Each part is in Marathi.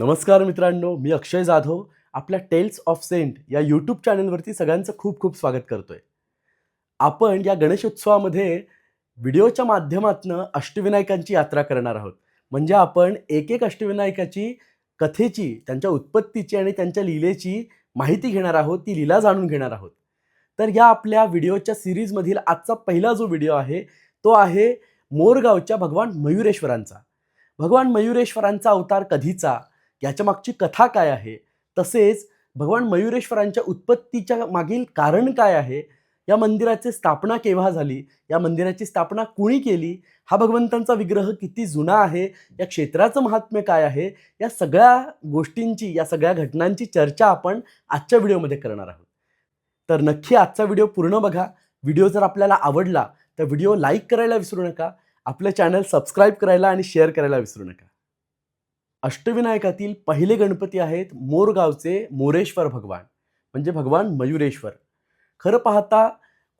नमस्कार मित्रांनो मी अक्षय जाधव आपल्या टेल्स ऑफ सेंट या यूट्यूब चॅनलवरती सगळ्यांचं खूप खूप स्वागत करतोय. आपण या गणेशोत्सवामध्ये व्हिडिओच्या माध्यमातून अष्टविनायकांची यात्रा करणार आहोत. म्हणजे आपण एक एक अष्टविनायकाची कथेची त्यांच्या उत्पत्तीची आणि त्यांच्या लीलेची माहिती घेणार आहोत ती लीला जाणून घेणार आहोत. तर या आपल्या व्हिडिओच्या सिरीजमधील आजचा पहिला जो व्हिडिओ आहे तो आहे मोरगावच्या भगवान मयुरेश्वरांचा. भगवान मयुरेश्वरांचा अवतार कधीचा? याच्या मागची कथा काय आहे? तसेच भगवान मयुरेश्वरांच्या उत्पत्तीच्या मागील कारण काय आहे? या मंदिराची स्थापना केव्हा झाली? या मंदिराची स्थापना कुणी केली? हा भगवंतांचा विग्रह किती जुना आहे? या क्षेत्राचं महात्म्य काय आहे? या सगळ्या गोष्टींची या सगळ्या घटनांची चर्चा आपण आजच्या व्हिडिओमध्ये करणार आहोत. तर नक्की आजचा व्हिडिओ पूर्ण बघा. व्हिडिओ जर आपल्याला आवडला तर व्हिडिओ लाईक करायला विसरू नका. आपलं चॅनल सबस्क्राईब करायला आणि शेअर करायला विसरू नका. अष्टविनायकातील पहिले गणपती आहेत मोरगावचे मोरेश्वर भगवान म्हणजे भगवान मयुरेश्वर. खरं पाहता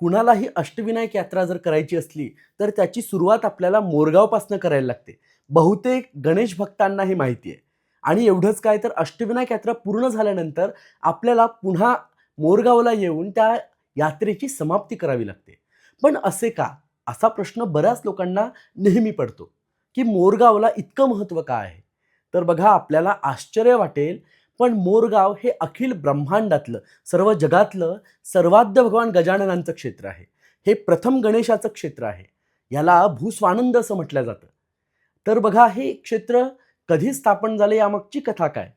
कुणालाही अष्टविनायक यात्रा जर करायची असली तर त्याची सुरुवात आपल्याला मोरगावपासून करायला लागते. बहुतेक गणेश भक्तांना हे माहिती आहे. आणि एवढंच काय तर अष्टविनायक यात्रा पूर्ण झाल्यानंतर आपल्याला पुन्हा मोरगावला येऊन त्या यात्रेची समाप्ती करावी लागते. पण असे का? असा प्रश्न बऱ्याच लोकांना नेहमी पडतो की मोरगावला इतकं महत्त्व का आहे? तर बघा आपल्याला आश्चर्य वाटेल. पण मोरगाव हे अखिल ब्रह्मांडातलं सर्व जगातलं सर्वाद्य भगवान गजाननांचं क्षेत्र आहे. हे प्रथम गणेशाचं क्षेत्र आहे. याला भूस्वानंद असं म्हटलं जातं. तर बघा हे क्षेत्र कधी स्थापन झालं यामागची कथा काय?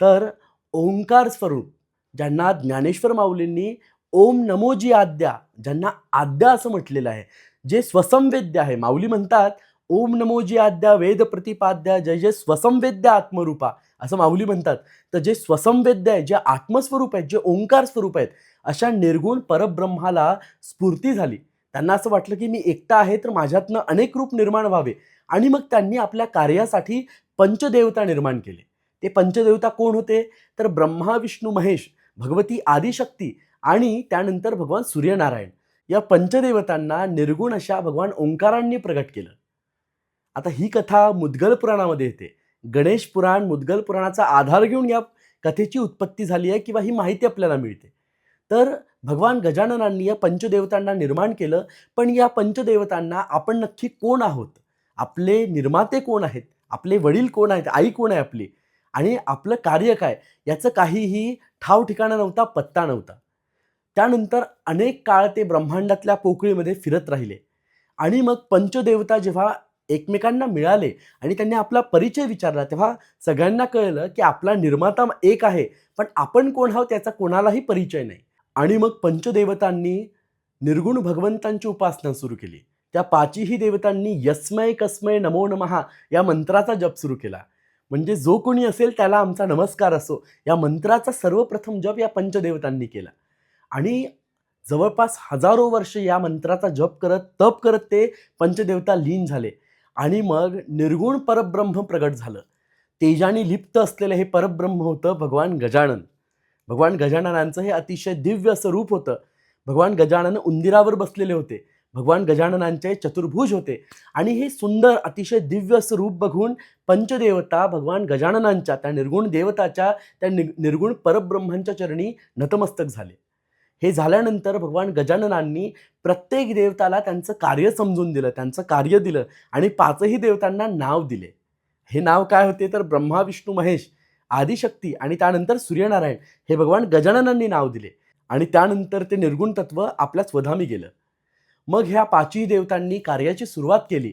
तर ओंकार स्वरूप ज्यांना ज्ञानेश्वर माऊलींनी ओम नमोजी आद्या ज्यांना आद्या असं म्हटलेलं आहे जे स्वसंवेद्य आहे. माऊली म्हणतात ओम नमोजी आद्या वेद प्रतिपाद्या जय जय स्वसंवेद्य आत्मरूपा. असं माऊली म्हणतात. तर जे स्वसंवेद्य आहे जे आत्मस्वरूप आहेत जे ओंकार स्वरूप आहेत अशा निर्गुण परब्रह्माला स्फूर्ती झाली. त्यांना असं वाटलं की मी एकटा आहे तर माझ्यातनं अनेक रूप निर्माण व्हावे. आणि मग त्यांनी आपल्या कार्यासाठी पंचदेवता निर्माण केले. ते पंचदेवता कोण होते? तर ब्रह्मा विष्णू महेश भगवती आदिशक्ती आणि त्यानंतर भगवान सूर्यनारायण. या पंचदेवतांना निर्गुण अशा भगवान ओंकारांनी प्रगट केलं. आता ही कथा मुद्गल पुराणामध्ये येते. गणेश पुराण मुद्गल पुराणाचा आधार घेऊन या कथेची उत्पत्ती झाली आहे किंवा ही माहिती आपल्याला मिळते. तर भगवान गजाननांनी या पंचदेवतांना निर्माण केलं पण या पंचदेवतांना आपण नक्की कोण आहोत? आपले निर्माते कोण आहेत? आपले वडील कोण आहेत? आई कोण आहे आपली? आणि आपलं कार्य काय? याचं काहीही ठाव ठिकाणा नव्हता पत्ता नव्हता. त्यानंतर अनेक काळ ते ब्रह्मांडातल्या पोकळीमध्ये फिरत राहिले. आणि मग पंचदेवता जेव्हा एकमेकांना मिळाले आणि त्यांनी आपला परिचय विचारला तेव्हा सगळ्यांना कळलं की आपला निर्माता एक आहे पण आपण कोण आहोत त्याचा कोणालाही परिचय नाही. आणि मग पंचदेवतांनी निर्गुण भगवंतांची उपासना सुरू केली. त्या पाचीही देवतांनी यस्मय कस्मय नमो नमहा या मंत्राचा जप सुरू केला. म्हणजे जो कोणी असेल त्याला आमचा नमस्कार असो या मंत्राचा सर्वप्रथम जप या पंचदेवतांनी केला. आणि जवळपास हजारो वर्ष या मंत्राचा जप करत तप करत ते पंचदेवता लीन झाले. आणि मग निर्गुण परब्रह्म प्रगट झालं. तेजाने लिप्त असलेलं हे परब्रह्म होतं भगवान गजानन. भगवान गजाननांचं हे अतिशय दिव्य असं रूप होतं. भगवान गजानन उंदिरावर बसलेले होते. भगवान गजाननांचे चतुर्भुज होते. आणि हे सुंदर अतिशय दिव्य असं रूप बघून पंचदेवता भगवान गजाननांच्या त्या निर्गुण देवताच्या त्या नि निर्गुण परब्रह्मांच्या चरणी नतमस्तक झाले. हे झाल्यानंतर भगवान गजाननांनी प्रत्येक देवताला त्यांचं कार्य समजून दिलं त्यांचं कार्य दिलं आणि पाचही देवतांना नाव दिले. हे नाव काय होते? तर ब्रह्मा विष्णू महेश आदिशक्ती आणि त्यानंतर सूर्यनारायण हे भगवान गजाननांनी नाव दिले आणि त्यानंतर ते निर्गुण तत्व आपल्या स्वधामी गेलं. मग ह्या पाचही देवतांनी कार्याची सुरुवात केली.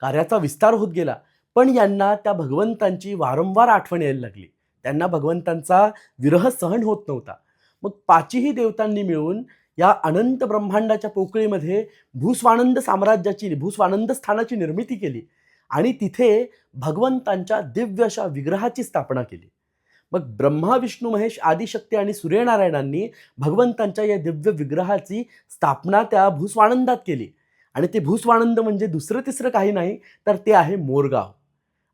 कार्याचा विस्तार होत गेला. पण यांना त्या भगवंतांची वारंवार आठवण यायला लागली. त्यांना भगवंतांचा विरह सहन होत नव्हता. मग पाचही देवतांनी मिळून या अनंत ब्रह्मांडाच्या पोकळीमध्ये भूस्वानंद साम्राज्याची भूस्वानंद स्थानाची निर्मिती केली. आणि तिथे भगवंतांच्या दिव्य अशा विग्रहाची स्थापना केली. मग ब्रह्मा विष्णू महेश आदिशक्ती आणि सूर्यनारायणांनी भगवंतांच्या या दिव्य विग्रहाची स्थापना त्या भूस्वानंदात केली. आणि ते भूस्वानंद म्हणजे दुसरं तिसरं काही नाही तर ते आहे मोरगाव.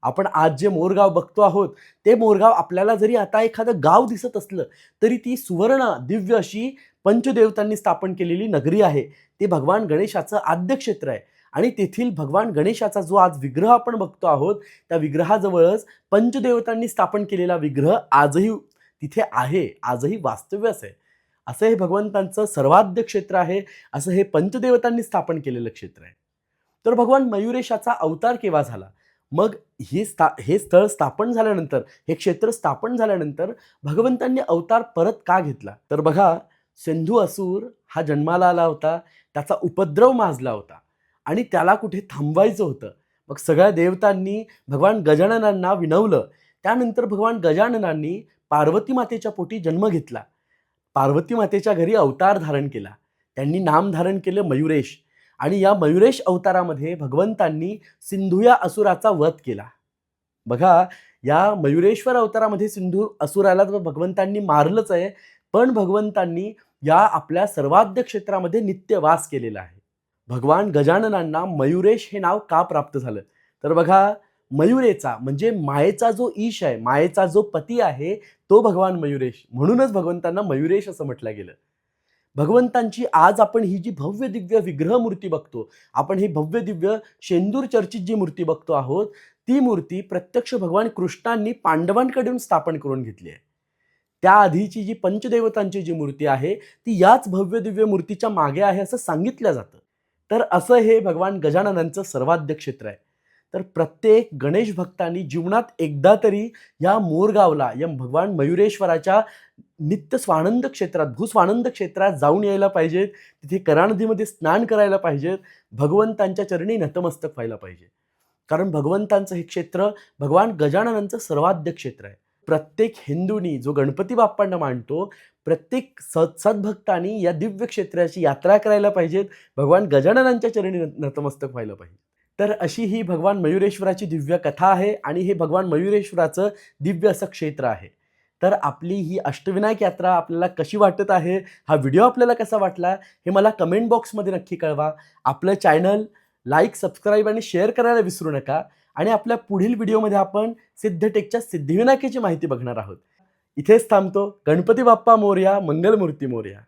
आपण आज जे मोरगाव बघतो आहोत ते मोरगाव आपल्याला जरी आता एखादं गाव दिसत असलं तरी ती सुवर्ण दिव्य अशी पंचदेवतांनी स्थापन केलेली नगरी आहे. ते भगवान गणेशाचं आद्य क्षेत्र आहे. आणि तेथील भगवान गणेशाचा जो आज विग्रह आपण बघतो आहोत त्या विग्रहाजवळच पंचदेवतांनी स्थापन केलेला विग्रह आजही तिथे आहे आजही वास्तव्यास आहे. असं हे भगवंतांचं सर्वाध्य क्षेत्र आहे असं हे पंचदेवतांनी स्थापन केलेलं क्षेत्र आहे. तर भगवान मयुरेशाचा अवतार केव्हा झाला? मग हे स्था हे स्थळ स्थापन झाल्यानंतर हे क्षेत्र स्थापन झाल्यानंतर भगवंतांनी अवतार परत का घेतला? तर बघा सिंधू असूर हा जन्माला आला होता त्याचा उपद्रव माजला होता आणि त्याला कुठे थांबवायचं होतं? मग सगळ्या देवतांनी भगवान गजाननांना विनवलं. त्यानंतर भगवान गजाननांनी पार्वती मातेच्या पोटी जन्म घेतला. पार्वती मातेच्या घरी अवतार धारण केला. त्यांनी नाम धारण केलं मयुरेश. आणि या मयुरेश अवतारामध्ये भगवंतांनी सिंधू या असुराचा वध केला. बघा या मयुरेश्वर अवतारामध्ये सिंधू असुराला तर भगवंतांनी मारलंच आहे पण भगवंतांनी या आपल्या सर्वाध्य क्षेत्रामध्ये नित्यवास केलेला आहे. भगवान गजाननांना मयुरेश हे नाव का प्राप्त झालं? तर बघा मयुरेचा म्हणजे मायेचा जो ईश आहे मायेचा जो पती आहे तो भगवान मयुरेश. म्हणूनच भगवंतांना मयुरेश असं म्हटलं गेलं. भगवंतांची आज आपण ही जी भव्य दिव्य विग्रह मूर्ती बघतो आपण ही भव्य दिव्य शेंदूर चर्चित जी मूर्ती बघतो आहोत ती मूर्ती प्रत्यक्ष भगवान कृष्णांनी पांडवांकडून स्थापन करून घेतली आहे. त्याआधीची जी पंचदेवतांची जी मूर्ती आहे ती याच भव्य दिव्य मूर्तीच्या मागे आहे असं सांगितलं जातं. तर असं हे भगवान गजाननांचं सर्वाध्य क्षेत्र आहे. तर प्रत्येक गणेश भक्तांनी जीवनात एकदा तरी या मोरगावला या भगवान मयुरेश्वराच्या नित्य स्वानंद क्षेत्रात भूस्वानंद क्षेत्रात जाऊन यायला पाहिजेत. तिथे करानदीमध्ये स्नान करायला पाहिजेत. भगवंतांच्या चरणी नतमस्तक व्हायला पाहिजे. कारण भगवंतांचं हे क्षेत्र भगवान गजाननांचं सर्वाध्य क्षेत्र आहे. प्रत्येक हिंदूनी जो गणपती बाप्पांना मानतो प्रत्येक सत् सद्भक्तांनी या दिव्य क्षेत्राची यात्रा करायला पाहिजेत. भगवान गजाननांच्या चरणी नतमस्तक व्हायला पाहिजे. तर अशी ही भगवान मयुरेश्वराची दिव्य कथा आहे आणि हे भगवान मयुरेश्वराचं दिव्य असं क्षेत्र आहे. तर आपली ही अष्टविनायक यात्रा आपल्याला कशी वाटत आहे? हा व्हिडिओ आपल्याला कसा वाटला? हे मला कमेंट बॉक्समध्ये नक्की कळवा. आपलं चॅनल लाईक सबस्क्राईब आणि शेअर करायला विसरू नका. आणि आपल्या पुढील व्हिडिओमध्ये आपण सिद्धटेकच्या सिद्धिविनायकाची माहिती बघणार आहोत. इथेच थांबतो. गणपती बाप्पा मोर्या मंगलमूर्ती मोर्या.